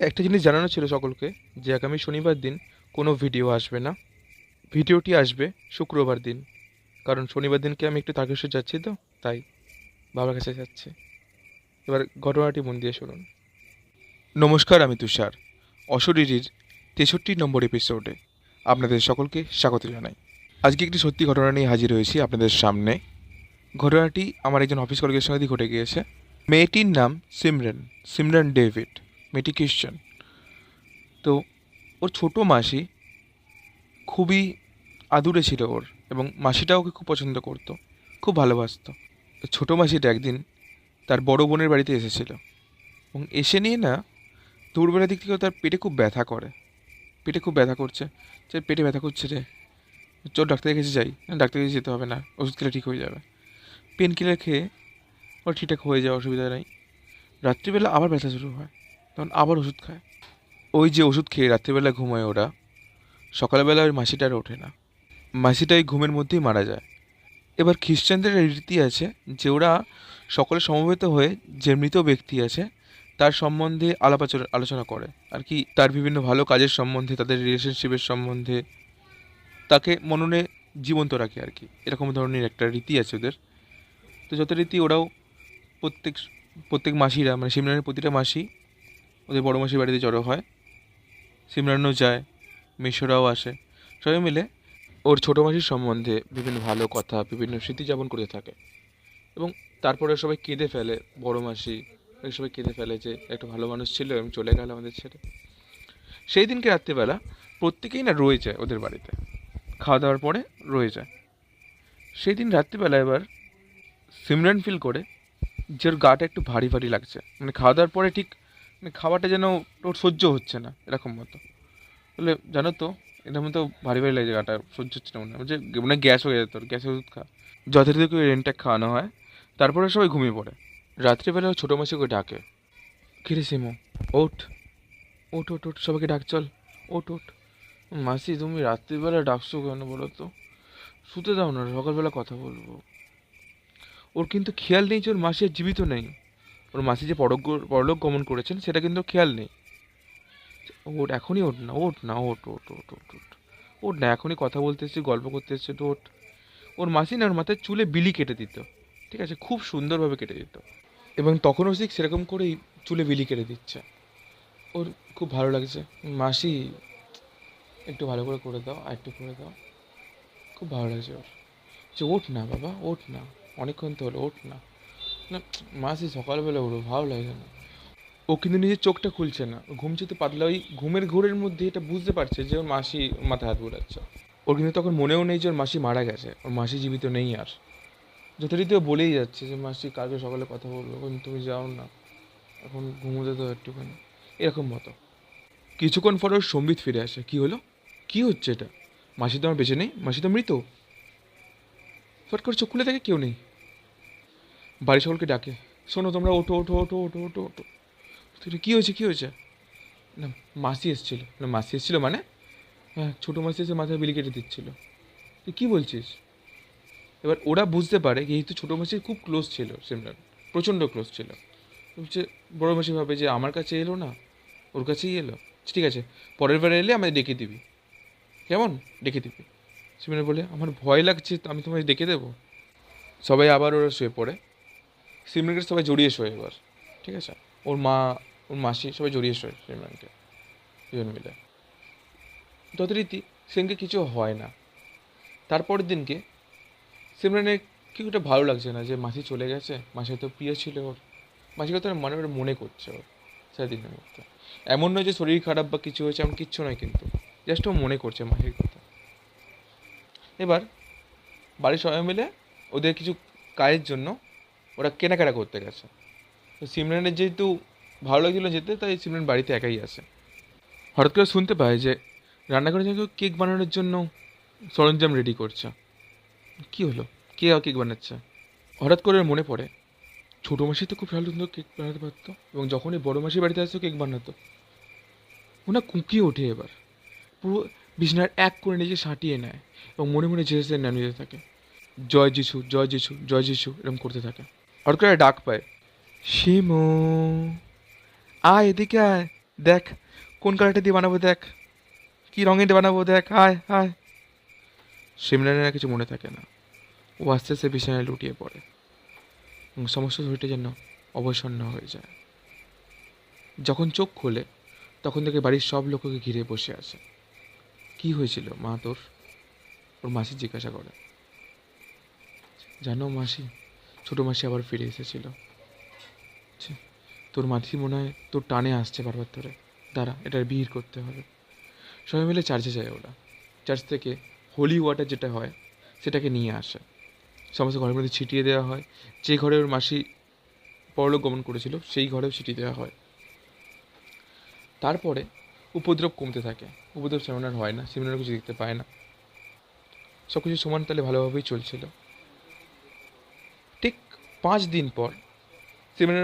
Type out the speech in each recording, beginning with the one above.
একটা জিনিস জানানো ছিল সকলকে যে আগামী শনিবার দিন কোনো ভিডিও আসবে না। ভিডিওটি আসবে শুক্রবার দিন। কারণ শনিবার দিনকে আমি একটু তারকেশ্বর যাচ্ছি তো, তাই বাবার কাছে যাচ্ছি। এবার ঘটনাটি মন দিয়ে শুনুন। নমস্কার, আমি তুষার। অশরীরীর তেষট্টি নম্বর এপিসোডে আপনাদের সকলকে স্বাগত জানাই। আজকে একটি সত্যি ঘটনা নিয়ে হাজির হয়েছি আপনাদের সামনে। ঘটনাটি আমার একজন অফিস কলিগের সঙ্গে ঘটে গিয়েছে। মেয়েটির নাম সিমরান সিমরান ডেভিড। মেয়েটি খ্রিশ্চান তো ওর ছোট মাসি খুবই আদুরে ছিল ওর এবং মাসিটা ওকে খুব পছন্দ করতো, খুব ভালোবাসতো। ছোটো মাসিটা একদিন তার বড় বোনের বাড়িতে এসেছিল এবং এসে নিয়ে না দুপুরবেলার দিক থেকে তার পেটে খুব ব্যথা করে, পেটে খুব ব্যথা করছে। যে পেটে ব্যথা করছে রে চোর ডাক্তারের কাছে যাই, না ডাক্তারের কাছে যেতে হবে না, ওষুধ খেলে ঠিক হয়ে যাবে। পেন কিলার খেয়ে ওর ঠিকঠাক হয়ে যাওয়া অসুবিধা নেই। রাত্রিবেলা আবার ব্যথা শুরু হয়। তখন আবার ওষুধ খায়। ওই যে ওষুধ খেয়ে রাত্রিবেলা ঘুমোয় ওরা, সকালবেলা ওই মাসিটা আর ওঠে না। মাসিটা এই ঘুমের মধ্যেই মারা যায়। এবার খ্রিস্টানদের রীতি আছে যে ওরা সকলে সমবেত হয়ে যে মৃত ব্যক্তি আছে, তার সম্বন্ধে আলাপ আলোচনা করে। আর কি তার বিভিন্ন ভালো কাজের সম্বন্ধে, তাদের রিলেশনশিপের সম্বন্ধে তাকে মননে জীবন্ত রাখে আর কি। এরকম ধরনের একটা রীতি আছে ওদের। তো যত রীতি ওরাও প্রত্যেক প্রত্যেক মাসিরা মানে সিমরানের প্রতিটা মাসি ওদের বড় মাসির বাড়িতে জড়ো হয়। সিমরানও যায়, মিশরাও আসে। সবাই মিলে ওর ছোটো মাসির সম্বন্ধে বিভিন্ন ভালো কথা, বিভিন্ন স্মৃতি যাপন করে থাকে। এবং তারপরে সবাই কেঁদে ফেলে, বড় মাসি সবাই কেঁদে ফেলে যে একটা ভালো মানুষ ছিল এবং চলে গেল আমাদের ছেড়ে। সেই দিনকে রাত্রিবেলা প্রত্যেকেই না রয়ে যায় ওদের বাড়িতে। খাওয়া দাওয়ার পরে রয়ে যায়। সেই দিন রাত্রিবেলা এবার সিমরান ফিল করে যে ওর গাটা একটু ভারী ভারী লাগছে। মানে খাওয়া দাওয়ার পরে ঠিক মানে খাবারটা যেন ওর সহ্য হচ্ছে না, এরকম মতো। বলে জানো তো, এটার মতো ভারী ভারী লাগছে গাটা সহ্য হচ্ছে না মনে হয়। যে মানে গ্যাস হয়ে যেত গ্যাসের ওষুধ খা। যথারীতি রেন্টটা খাওয়ানো হয়, তারপরে সবাই ঘুমিয়ে পড়ে। রাত্রিবেলা ছোটো মাসিকে ডাকে। কিরে সিমু, ওঠ ওঠ ওঠ ওঠ, সবাইকে ডাক, চল। ওঠ ওঠ। মাসি, তুমি রাত্রিবেলা ডাকছো কেন বলো তো? শুতে দাও না, সকালবেলা কথা বলব। ওর কিন্তু খেয়াল নেই যে ওর মাসি আর জীবিত নেই। ওর মাসি যে পরক পরলোক গমন করেছেন, সেটা কিন্তু খেয়াল নেই। ওট এখনই ওঠ না ওঠ না, ওঠ ওঠ ওঠ ওঠ ওট ওঠ না, এখনই কথা বলতে এসেছি, গল্প করতে এসেছে, তো ওঠ। ওর মাসি না, ওর মাথায় চুলে বিলি কেটে দিত, ঠিক আছে? খুব সুন্দরভাবে কেটে দিত। এবং তখনও ঠিক সেরকম করেই চুলে বিলি কেটে দিচ্ছে। ওর খুব ভালো লাগছে। মাসি, একটু ভালো করে করে দাও, আর একটু করে দাও। খুব ভালো লাগছে ওর। যে ওঠ না, বাবা, ওঠ না। অনেকক্ষণ তো হলো, ওঠ না। না, মাসি সকালবেলা ওঠো ভালো লাগে না। ও কিন্তু নিজের চোখটা খুলছে না। ঘুমছে তো পাতলা ওই ঘুমের ঘোরের মধ্যে এটা বুঝতে পারছে যে ওর মাসি মাথায় হাত বোলাচ্ছে ওর কিন্তু তখন মনেও নেই যে ওর মাসি মারা গেছে। ওর মাসি জীবিত নেই আর। যথারীতি ও বলেই যাচ্ছে যে, মাসি, কালকে সকালে কথা বলব। এখন তুমি যাও না। এখন ঘুমোতে তো একটুখানি। এরকম মতো। কিছুক্ষণ পর ওর সম্বিত ফিরে আসে। কি হলো? কি হচ্ছে এটা? মাসি তো আমার বেঁচে নেই? মাসি তো মৃত? ফট করে চোখ খুলে দেখে কেউ নেই। বাড়ি সকলকে ডাকে। শোনো তোমরা ওঠো ওঠো ওঠো ওঠো ওঠো ওঠো। তুই কী হয়েছে কী হয়েছে? না, মাসি এসেছিল। না, মাসি এসেছিল মানে? হ্যাঁ ছোটো মাসি এসে মাথায় বিলি কেটে দিচ্ছিল। তুই কী বলছিস? এবার ওরা বুঝতে পারে যেহেতু ছোটো মাসি খুব ক্লোজ ছিল, সিমরান। প্রচণ্ড ক্লোজ ছিল। বলছে, বড়ো মাসি ভাবে যে আমার কাছে এলো না, ওর কাছেই এলো। ঠিক আছে, পরের বার এলে আমাদের ডেকে দিবি। কেমন? ডেকে দিবি? সিমরান বলে, আমার ভয় লাগছে, আমি তোমায় ডেকে দেবো? সবাই আবার ওরা শুয়ে পড়ে। সিমরানকে সবাই জড়িয়ে শোয় এবার, ঠিক আছে? ওর মা, ওর মাসি সবাই জড়িয়ে শোয় সিমরানকে দুজন মিলে। যথারীতি সেদিনকে কিছু হয় না। তারপরের দিনকে সিমরানের কি একটা ভালো লাগছে না যে মাসি চলে গেছে মাসি তো প্রিয় ছিল ওর। মাসিকে তো মনে মনে করছে ওর সেদিনের মধ্যে। এমন নয় যে শরীর খারাপ বা কিছু হয়েছে, এমন কিচ্ছু নয় কিন্তু। জাস্ট ও মনে করছে মাসির কথা। এবার বাড়ির সবাই মিলে ওদের কিছু কাজের জন্য ওরা কেনাকাটা করতে গেছে। তো সিমরানের যেহেতু ভালো লাগছিল যেতে, তাই সিমরান বাড়িতে একাই আসে হঠাৎ করে শুনতে পায় যে রান্নাঘরে যেন কেক বানানোর জন্য সরঞ্জাম রেডি করছে। কী হলো? কে কেক বানাচ্ছে? হঠাৎ করে মনে পড়ে, ছোটো মাসি তো খুব ভালো সুন্দর কেক বানাতে পারতো এবং যখনই বড়ো মাসির বাড়িতে আসতো কেক বানাতো। ওনা কুঁকিয়ে ওঠে এবার। পুরো বিছনার এক করে নিজে সাঁটিয়ে নেয় এবং মনে মনে জেসে নাম নিতে থাকে, জয় যিশু জয় যিশু জয় যিশু এরকম করতে থাকে। হঠাৎ করে ডাক পায় শিমু আয় এদিকে আয় দেখ কোন কালারটা দিয়ে বানাবো দেখ কী রঙের দিয়ে বানাবো দেখ আয় আয়। সিমরানের কিছু মনে থাকে না। ও আস্তে আস্তে বিছানায় লুটিয়ে পড়ে। এবং সমস্ত শরীরটা যেন অবসন্ন হয়ে যায়। যখন চোখ খোলে তখন থেকে বাড়ির সব লোককে ঘিরে বসে আছে। কি হয়েছিল মা তোর? ওর মাসি জিজ্ঞাসা করে। জানো মাসি ছোটো মাসি আবার ফিরে এসেছিল। তোর মাসি মনে হয় তোর টানে আসছে বারবার ধরে। দাঁড়া, এটার ভিড় করতে হবে। সবাই মিলে চার্চে যায় ওরা। চার্চ থেকে হোলি ওয়াটার যেটা হয়, সেটাকে নিয়ে আসে। সমস্ত ঘরের মধ্যে ছিটিয়ে দেওয়া হয়। যে ঘরে ওর মাসি পরলোক গমন করেছিল, সেই ঘরেও ছিটিয়ে দেওয়া হয়। তারপরে উপদ্রব কমতে থাকে। উপদ্রব সেমন আর হয় না সেমন আর কিছু দেখতে পায় না। সব কিছু সমান তালে ভালোভাবেই চলছিল। পাঁচ দিন পর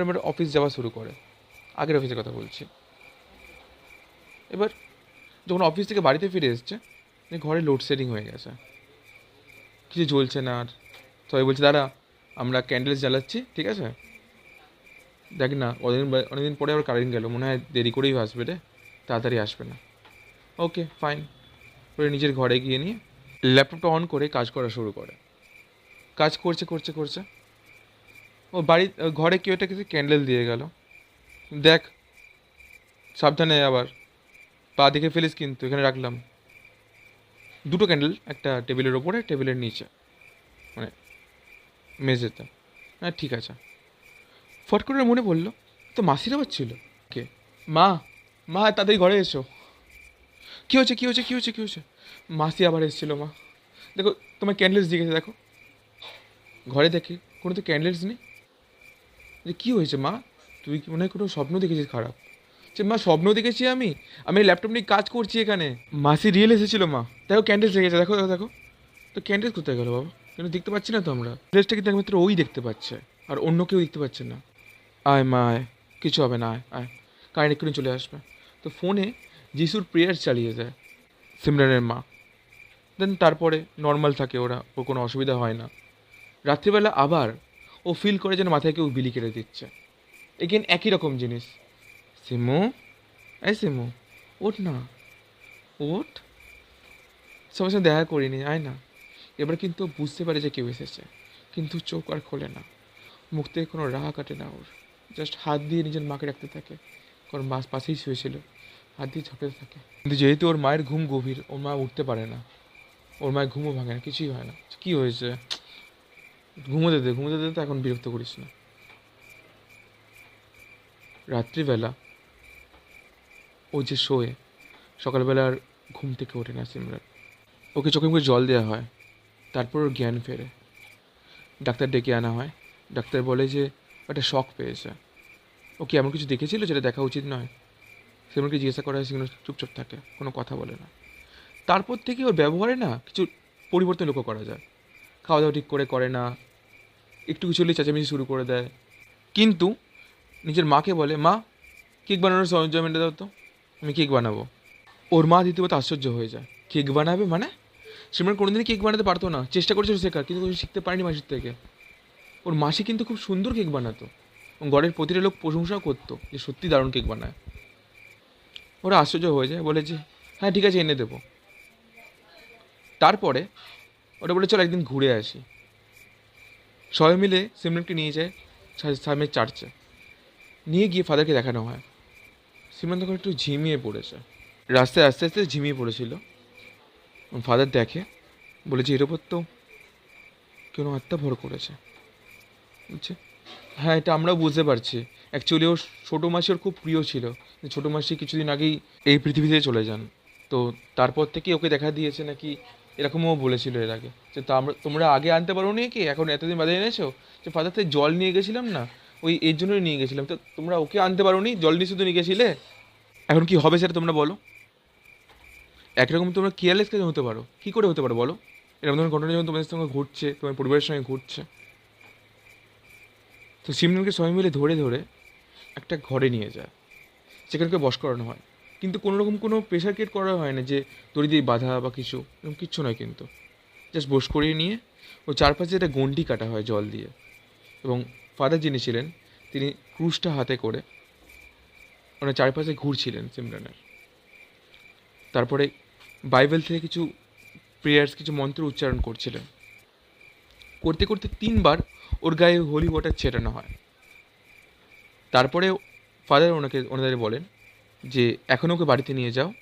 আমার অফিস যাওয়া শুরু করে। আগের অফিসের কথা বলছি। এবার যখন অফিস থেকে বাড়িতে ফিরে এসছে ঘরে লোডশেডিং হয়ে গেছে। কিছু জ্বলছে না আর। সবাই বলছে, দাঁড়া, আমরা ক্যান্ডেলস জ্বালাচ্ছি, ঠিক আছে? দেখ না অনেকদিন অনেকদিন পরে আবার কারেন্ট গেল, মনে হয় দেরি করেই আসবে রে, তাড়াতাড়ি আসবে না। ওকে ফাইন পরে নিজের ঘরে গিয়ে নিয়ে ল্যাপটপটা অন করে কাজ করা শুরু করে। কাজ করছে করছে করছে। ও বাড়ি ঘরে কেউ একটা কিছু ক্যান্ডেল দিয়ে গেল। দেখ, সাবধানে আবার, পা দেখে ফেলিস কিন্তু, এখানে রাখলাম। দুটো ক্যান্ডেল একটা টেবিলের ওপরে টেবিলের নিচে মানে মেঝেতে। হ্যাঁ ঠিক আছে। ফট করে মনে পড়ল, তো মাসির আবার ছিল? কে? মা মা তাদের ঘরে এসো। কী হচ্ছে কী হচ্ছে কী হচ্ছে কী হচ্ছে মাসি আবার এসেছিল, মা। দেখো তোমার ক্যান্ডেলস দিয়েছে দেখো। ঘরে দেখি কোনো তো ক্যান্ডেলস নেই। যে কী হয়েছে মা? তুই কি মনে হয় কোনো স্বপ্ন দেখেছিস খারাপ? যে মা, স্বপ্ন দেখেছি আমি? আমি ল্যাপটপ নিয়ে কাজ করছি এখানে। মাসি রিয়েল এসেছিল মা। দেখো ক্যান্ডেলস রেখেছে দেখো দেখো দেখো। তো ক্যান্ডেলস কোথায় গেলো বাবা? কিন্তু দেখতে পাচ্ছি না তো আমরা? ড্রেসটা কিন্তু একমাত্র ওই দেখতে পাচ্ছে। আর অন্য কেউ দেখতে পাচ্ছে না। আয় মা, আয়। কিছু হবে না, আয় আয়। কারেন্ট এক্ষুনি চলে আসবে। তো ফোনে যিশুর প্রেয়ার চালিয়ে যায়। সিমরানের মা। দেন তারপরে নর্মাল থাকে ওরা, ওর কোনো অসুবিধা হয় না। রাত্রিবেলা আবার ও ফিল করে যেন মাথায় কেউ বিলি কেটে দিচ্ছে। এগেন একই রকম জিনিস। সিমু এই সিমু ওঠ না। ওঠ। সবার সঙ্গে দেখা করিনি, আয় না। এবার কিন্তু বুঝতে পারে যে কেউ এসেছে। কিন্তু চোখ আর খোলে না। মুখ থেকে কোনো রাহা কাটে না ওর। জাস্ট হাত দিয়ে নিজের মাকে রাখতে থাকে। কারণ মা পাশেই শুয়েছিল। হাত দিয়ে ঝাঁকাতে থাকে। কিন্তু যেহেতু ওর মায়ের ঘুম গভীর, ওর মা উঠতে পারে না। ওর মায়ের ঘুমও ভাঙে না, কিছুই হয় না। কী হয়েছে? ঘুমোতে দে ঘুমোতে দে তো এখন বিরক্ত করিস না। রাত্রিবেলা ও যে শোয়ে সকালবেলা আর ঘুম থেকে ওঠে না সিমরান। ওকে চোখে মুখে জল দেওয়া হয়, তারপর ওর জ্ঞান ফেরে। ডাক্তার ডেকে আনা হয়। ডাক্তার বলে যে একটা শখ পেয়েছে। ও কি এমন কিছু দেখেছিল যেটা দেখা উচিত নয়? সিমরানকে জিজ্ঞাসা করা হয় সেগুলো চুপচাপ থাকে, কোনো কথা বলে না। তারপর থেকে ওর ব্যবহারে না কিছু পরিবর্তন লক্ষ্য করা যায়। খাওয়া দাওয়া ঠিক করে করে না একটু কিছু হলেই চেঁচামেচি শুরু করে দেয়। কিন্তু নিজের মাকে বলে, মা, কেক বানানোর সরঞ্জাম দাও তো, আমি কেক বানাবো। ওর মা দ্বিতীয়ত আশ্চর্য হয়ে যায়। কেক বানাবে মানে? সিমরান কোনোদিনই কেক বানাতে পারতো না। চেষ্টা করেছিল শেখার, কিন্তু কিছু শিখতে পারেনি মাসির থেকে। ওর মাসি কিন্তু খুব সুন্দর কেক বানাতো। এবং ঘরের প্রতিটা লোক প্রশংসাও করতো যে সত্যি দারুণ কেক বানায়। ওরা আশ্চর্য হয়ে যায়, বলে যে হ্যাঁ ঠিক আছে, এনে দেবো। তারপরে ওরা বলে, চল একদিন ঘুরে আসি। সবাই মিলে সিমরানকে নিয়ে যায় সা- সামনের চার্চে। নিয়ে গিয়ে ফাদারকে দেখানো হয়। সিমরান তখন একটু ঝিমিয়ে পড়েছে। রাস্তায় আস্তে আস্তে ঝিমিয়ে পড়েছিল। ফাদার দেখে বলেছে এর ওপর তো কেন আত্মা ভর করেছে। বুঝছে হ্যাঁ এটা আমরাও বুঝতে পারছি। অ্যাকচুয়ালি ওর ছোটো মাসি ওর খুব প্রিয় ছিল। ছোটো মাসি কিছুদিন আগেই এই পৃথিবীতে চলে যান। তো তারপর থেকে ওকে দেখা দিয়েছে নাকি এরকমও বলেছিল এর আগে। যে তোমরা আগে আনতে পারো নি কি? এখন এতদিন বাদে এনেছো? যে ফাদার থেকে জল নিয়ে গেছিলাম না? ওই এর জন্যই নিয়ে গেছিলাম। তো তোমরা ওকে আনতে পারো নি জল নিয়ে শুধু নিয়ে গেছিলে? এখন কি হবে সেটা তোমরা বলো। একরকম তোমরা কেয়ারলেস কেন হতে পারো? কী করে হতে পারো বলো? এরকম ধরনের ঘটনা যখন তোমাদের সঙ্গে ঘটছে, তোমার পরিবারের সঙ্গে ঘটছে। তো সিমরানকে সবাই মিলে ধরে ধরে একটা ঘরে নিয়ে যায়। সেখানকে বস করানো হয়। কিন্তু কোনো রকম কোনো প্রেশার ক্রিয়েট করা হয় না যে দড়ি দিয়ে বাধা বা কিছু, এরকম কিচ্ছু নয় কিন্তু। জাস্ট বস করিয়ে নিয়ে ও চারপাশে একটা গন্ডি কাটা হয় জল দিয়ে। এবং ফাদার যিনি ছিলেন, তিনি ক্রুশটা হাতে করে ওনার চারপাশে ঘুরছিলেন সিমরানের। তারপরে বাইবেল থেকে কিছু প্রেয়ার্স কিছু মন্ত্র উচ্চারণ করছিলেন। করতে করতে তিনবার ওর গায়ে হোলি ওয়াটার ছেটানো হয়। তারপরে ফাদার ওনাকে, ওনাদের বলেন যে এখন ওকে বাড়িতে নিয়ে যাও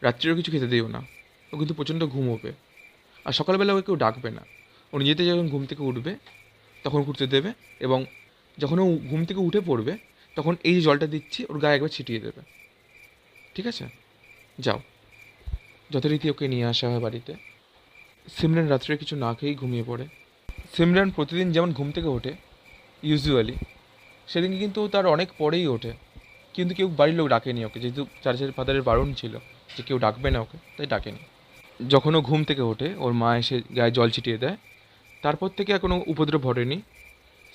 রাত্রিও কিছু খেতে দিও না। ও কিন্তু প্রচণ্ড ঘুমোবে। আর সকালবেলা ওকে কেউ ডাকবে না। ও নিজেতে যখন ঘুম থেকে উঠবে, তখন ঘুরতে দেবে এবং যখন ও ঘুম থেকে উঠে পড়বে, তখন এই যে জলটা দিচ্ছি, ওর গায়ে একবার ছিটিয়ে দেবে। ঠিক আছে? যাও। যথারীতি ওকে নিয়ে আসা হয় বাড়িতে। সিমরান রাত্রে কিছু না খেয়েই ঘুমিয়ে পড়ে। সিমরান প্রতিদিন যেমন ঘুম থেকে ওঠে, ইউজুয়ালি, সেদিনকে কিন্তু তার অনেক পরেই ওঠে। কিন্তু কেউ বাড়ির লোক ডাকেনি ওকে, যেহেতু চার্চের ফাদারের বারণ ছিল যে কেউ ডাকবে না ওকে, তাই ডাকেনি। যখন ও ঘুম থেকে ওঠে, ওর মা এসে গায়ে জল ছিটিয়ে দেয়। তারপর থেকে কোনো উপদ্রব ঘটেনি।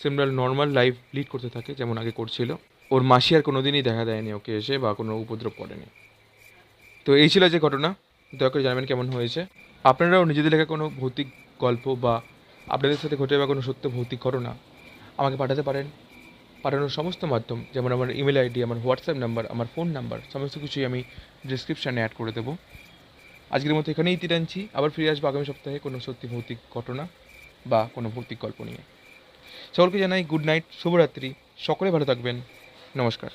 সিমরান নর্মাল লাইফ লিড করতে থাকে যেমন আগে করছিল। ওর মাসি আর কোনো দিনই দেখা দেয়নি ওকে এসে বা কোনো উপদ্রব করেনি। তো এই ছিল যে ঘটনা। দয়া করে জানাবেন কেমন হয়েছে। আপনারাও নিজেদের লেখা কোনো ভৌতিক গল্প বা আপনাদের সাথে ঘটে বা কোনো সত্য ভৌতিক ঘটনা আমাকে পাঠাতে পারেন। পাঠানোর সমস্ত মাধ্যম, যেমন আমার ইমেল আইডি আমার হোয়াটসঅ্যাপ নাম্বার আমার ফোন নাম্বার সমস্ত কিছুই আমি ডিসক্রিপশানে অ্যাড করে দেবো। আজকের মতো এখানেই ইতি টানছি আবার ফিরে আসব আগামী সপ্তাহে কোনো সত্যি ভৌতিক ঘটনা বা কোনো ভৌতিক গল্প নিয়ে। সকলকে জানাই গুড নাইট শুভরাত্রি। সকলে ভালো থাকবেন। নমস্কার।